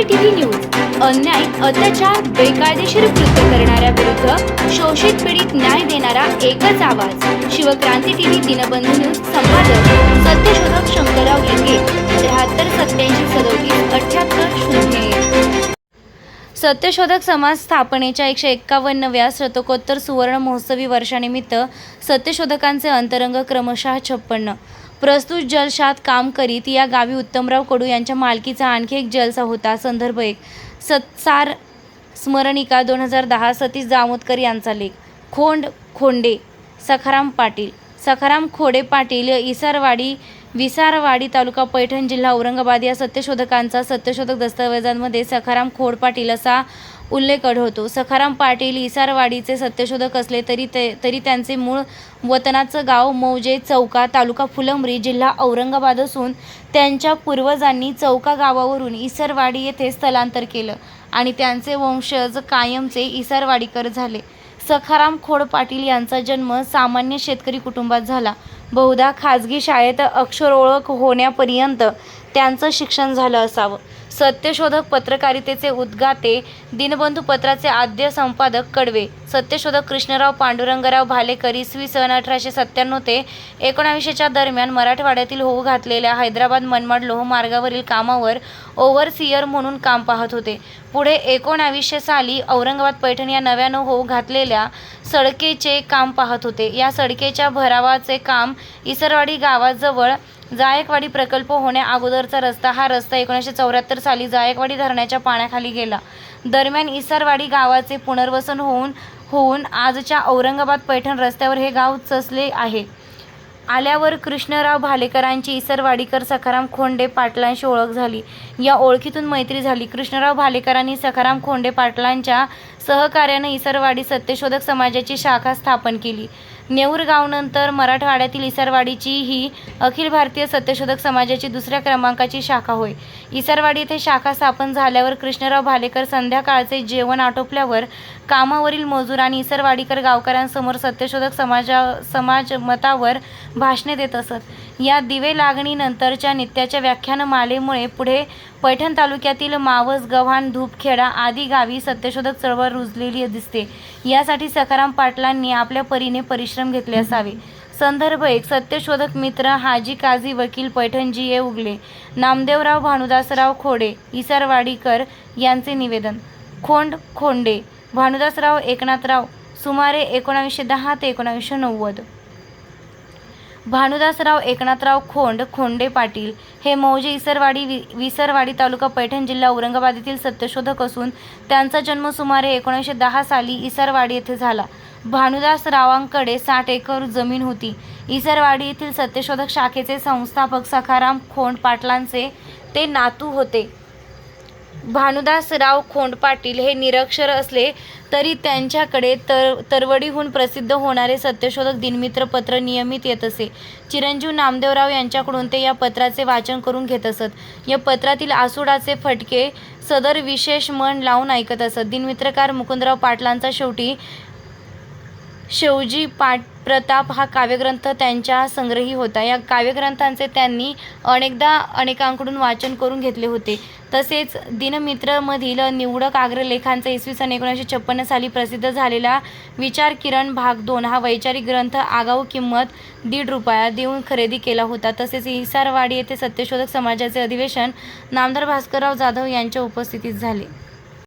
CCTV news अन्याय अत्याचार बेकायदेशीर कृत्य करणाऱ्या विरुद्ध शोषित पीडित न्याय देणारा एकच आवाज. शिवक्रांती टीव्ही दिनबंधू न्यूज संपादक सत्यशोधक शंकरराव लिंगे त्र्याहत्तर सत्याऐंशी सदोतीस अठ्याहत्तर शून्य सत्यशोधक समाज स्थापनेच्या एकशे एक्कावन्नव्या शतकोत्तर सुवर्ण महोत्सवी वर्षानिमित्त सत्यशोधकांचे अंतरंग क्रमशः छप्पन्न. प्रस्तुत जलशात काम करीत या गावी उत्तमराव कडू यांच्या मालकीचा आणखी एक जलसा होता. संदर्भ एक. सत्सार स्मरणिका दोन हजार दहा सतीश दामोदकर यांचा लेख. खोंड खोंडे. सखाराम पाटील. सखाराम खोडे पाटील इसरवाडी विसारवाडी तालुका पैठण जिल्हा औरंगाबाद या सत्यशोधकांचा सत्यशोधक दस्तऐवजांमध्ये सखाराम खोड पाटील असा उल्लेख आढळतो. सखाराम पाटील इसारवाडीचे सत्यशोधक असले तरी ते तरी त्यांचे मूळ वतनाचं गाव मौजे चौका तालुका फुलंब्री जिल्हा औरंगाबाद असून त्यांच्या पूर्वजांनी चौका गावावरून इसरवाडी येथे स्थलांतर केलं आणि त्यांचे वंशज कायमचे इसरवाडीकर झाले. सखाराम खोड पाटील यांचा जन्म सामान्य शेतकरी कुटुंबात झाला. बहुधा खाजगी शाळेत अक्षर ओळख होण्यापर्यंत त्यांचं शिक्षण झालं असावं. सत्यशोधक पत्रकारितेचे उद्गाते दिनबंधू पत्राचे आद्य संपादक कडवे. सत्यशोधक कृष्णराव पांडुरंगराव भालेकर इसवी सन अठराशे सत्त्याण्णव ते एकोणावीसशेच्या दरम्यान मराठवाड्यातील होऊ घातलेल्या हैदराबाद मनमाड लोह मार्गावरील कामावर ओव्हरसियर म्हणून काम पाहत होते. पुढे एकोणावीसशे साली औरंगाबाद पैठण या नव्यानं होऊ घातलेल्या सडकेचे काम पाहत होते. या सडकेच्या भरावाचे काम इसरवाडी गावाजवळ जायकवाडी प्रकल्प होण्या अगोदरचा रस्ता हा रस्ता एकोणीसशे चौऱ्याहत्तर साली जायकवाडी धरणाच्या पाण्याखाली गेला. दरम्यान इसरवाडी गावाचे पुनर्वसन होऊन होऊन आजच्या औरंगाबाद पैठण रस्त्यावर हे गाव चसले आहे. आल्यावर कृष्णराव भालेकरांची इसरवाडीकर सखाराम खोंडे पाटलांशी ओळख झाली. या ओळखीतून मैत्री झाली. कृष्णराव भालेकरांनी सखाराम खोंडे पाटलांच्या सहकार्याने इसरवाडी सत्यशोधक समाजाची शाखा स्थापन केली. नेऊरगावनंतर मराठवाड्यातील इसरवाडीची ही अखिल भारतीय सत्यशोधक समाजाची दुसऱ्या क्रमांकाची शाखा होय. इसरवाडी येथे शाखा स्थापन झाल्यावर कृष्णराव भालेकर संध्याकाळचे जेवण आटोपल्यावर कामावरील मजूर आणि इसरवाडीकर गावकऱ्यांसमोर सत्यशोधक समाजा समाज मतावर भाषणे देत असत. या दिवे लागणीनंतरच्या नित्याच्या व्याख्यानमालेमुळे पुढे पैठण तालुक्यातील मावस गव्हाण धूपखेडा आदी गावी सत्यशोधक चळवळ रुजलेली दिसते. यासाठी सखाराम पाटलांनी आपल्या परीने परिश्रम घेतले असावे. संदर्भ एक सत्यशोधक मित्र हाजी काझी वकील पैठण जी ए उगले नामदेवराव भानुदासराव खोडे इसरवाडीकर यांचे निवेदन. खोंड खोंडे भानुदासराव एकनाथराव सुमारे एकोणावीसशे दहा ते एकोणावीसशे नव्वद. भानुदासराव एकनाथराव खोंड खोंडे पाटील हे मौजे इसरवाडी वि विसरवाडी तालुका पैठण जिल्हा औरंगाबाद येथील सत्यशोधक असून त्यांचा जन्म सुमारे एकोणीसशे दहा साली इसरवाडी येथे झाला. भानुदास रावांकडे साठ एकर जमीन होती. इसरवाडी येथील सत्यशोधक शाखेचे संस्थापक सखाराम खोंड पाटलांचे ते नातू होते. भानुदासराव खोंड पाटील हे निरक्षर असले तरी त्यांच्याकडे तर तरवडीहून प्रसिद्ध होणारे सत्यशोधक दिनमित्र पत्र नियमित येत असे. चिरंजीव नामदेवराव यांच्याकडून ते या पत्राचे वाचन करून घेत असत. या पत्रातील आसुडाचे फटके सदर विशेष मन लावून ऐकत असत. दिनमित्रकार मुकुंदराव पाटलांचा शेवटी शेवजी पाट प्रताप हा काव्यग्रंथ त्यांच्या संग्रही होता. या काव्यग्रंथांचे त्यांनी अनेकदा अनेकांकडून वाचन करून घेतले होते. तसेच दिनमित्रमधील निवडक आग्रलेखांचा इसवी सन एकोणीसशे छप्पन्न साली प्रसिद्ध झालेला विचार किरण भाग दोन हा वैचारिक ग्रंथ आगाऊ किंमत दीड रुपया देऊन खरेदी केला होता. तसेच इसारवाडी येथे सत्यशोधक समाजाचे अधिवेशन नामदार भास्करराव जाधव यांच्या उपस्थितीत झाले.